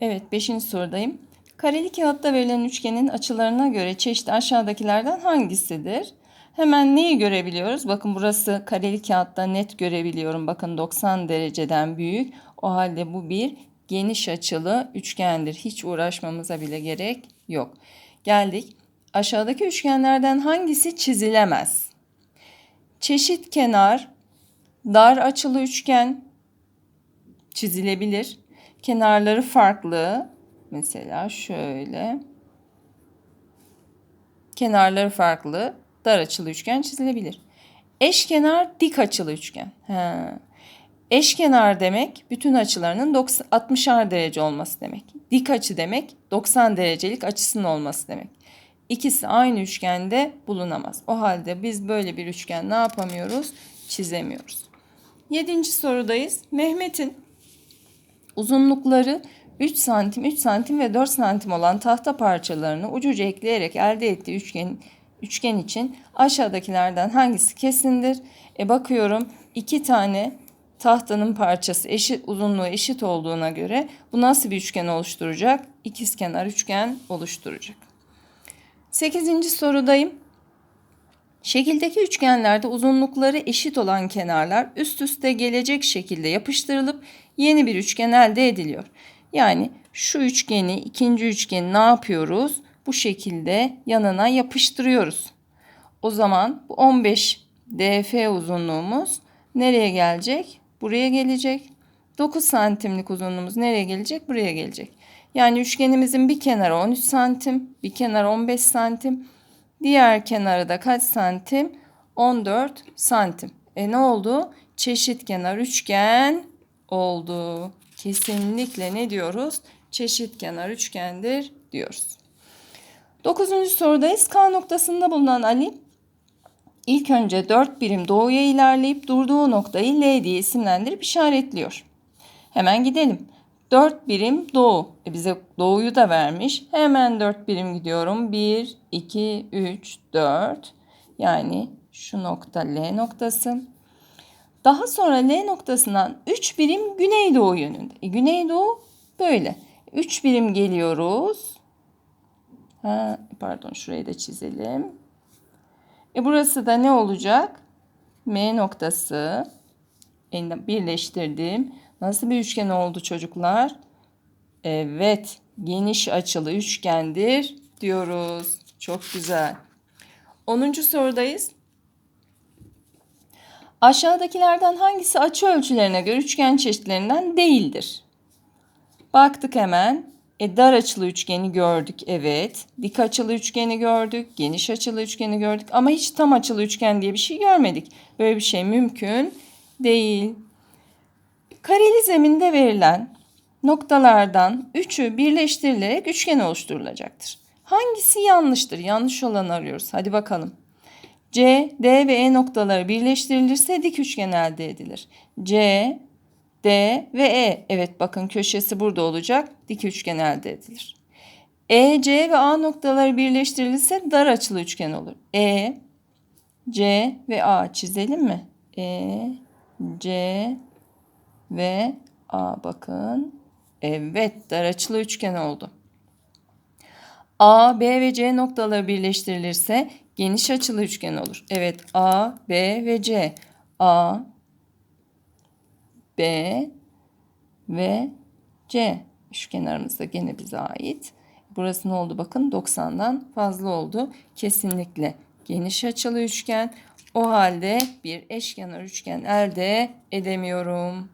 Evet 5. sorudayım. Kareli kağıtta verilen üçgenin açılarına göre çeşit aşağıdakilerden hangisidir? Hemen neyi görebiliyoruz? Bakın burası kareli kağıtta net görebiliyorum. Bakın 90 dereceden büyük. O halde bu bir geniş açılı üçgendir. Hiç uğraşmamıza bile gerek yok. Geldik. Aşağıdaki üçgenlerden hangisi çizilemez? Çeşit kenar, dar açılı üçgen çizilebilir. Kenarları farklı. Mesela şöyle. Kenarları farklı. Dar açılı üçgen çizilebilir. Eşkenar dik açılı üçgen. Ha. Eşkenar demek bütün açılarının 90, 60'ar derece olması demek. Dik açı demek 90 derecelik açısının olması demek. İkisi aynı üçgende bulunamaz. O halde biz böyle bir üçgen ne yapamıyoruz? Çizemiyoruz. Yedinci sorudayız. Mehmet'in uzunlukları 3 santim, 3 santim ve 4 santim olan tahta parçalarını ucuca ekleyerek elde ettiği üçgen, üçgen için aşağıdakilerden hangisi kesindir? E bakıyorum iki tane tahtanın parçası eşit uzunluğu eşit olduğuna göre bu nasıl bir üçgen oluşturacak? İkizkenar üçgen oluşturacak. Sekizinci sorudayım. Şekildeki üçgenlerde uzunlukları eşit olan kenarlar üst üste gelecek şekilde yapıştırılıp yeni bir üçgen elde ediliyor. Yani şu üçgeni, ikinci üçgeni ne yapıyoruz? Bu şekilde yanına yapıştırıyoruz. O zaman bu 15 DF uzunluğumuz nereye gelecek? Buraya gelecek. 9 santimlik uzunluğumuz nereye gelecek? Buraya gelecek. Yani üçgenimizin bir kenarı 13 santim, bir kenar 15 santim. Diğer kenarı da kaç santim? 14 santim. E ne oldu? Çeşit kenar üçgen oldu. Kesinlikle ne diyoruz? Çeşit kenar üçgendir diyoruz. Dokuzuncu sorudayız. K noktasında bulunan Ali ilk önce 4 birim doğuya ilerleyip durduğu noktayı L diye isimlendirip işaretliyor. Hemen gidelim. 4 birim doğu. E bize doğuyu da vermiş. Hemen 4 birim gidiyorum. 1, 2, 3, 4. Yani şu nokta L noktası. Daha sonra L noktasından 3 birim güneydoğu yönünde. E, güneydoğu böyle. 3 birim geliyoruz. Ha, pardon şurayı da çizelim. E burası da ne olacak? M noktası. Birleştirdim. Nasıl bir üçgen oldu çocuklar? Evet, geniş açılı üçgendir diyoruz. Çok güzel. 10. sorudayız. Aşağıdakilerden hangisi açı ölçülerine göre üçgen çeşitlerinden değildir? Baktık hemen. E, dar açılı üçgeni gördük evet. Dik açılı üçgeni gördük. Geniş açılı üçgeni gördük. Ama hiç tam açılı üçgen diye bir şey görmedik. Böyle bir şey mümkün değil. Kareli zeminde verilen noktalardan üçü birleştirilerek üçgen oluşturulacaktır. Hangisi yanlıştır? Yanlış olanı arıyoruz. Hadi bakalım. C, D ve E noktaları birleştirilirse dik üçgen elde edilir. C, D ve E. Evet bakın köşesi burada olacak. Dik üçgen elde edilir. E, C ve A noktaları birleştirilirse dar açılı üçgen olur. E, C ve A çizelim mi? E, C ve A bakın. Evet dar açılı üçgen oldu. A, B ve C noktaları birleştirilirse geniş açılı üçgen olur. Evet A, B ve C. A, B ve C. Şu kenarımız da gene bize ait. Burası ne oldu bakın 90'dan fazla oldu. Kesinlikle geniş açılı üçgen. O halde bir eşkenar üçgen elde edemiyorum.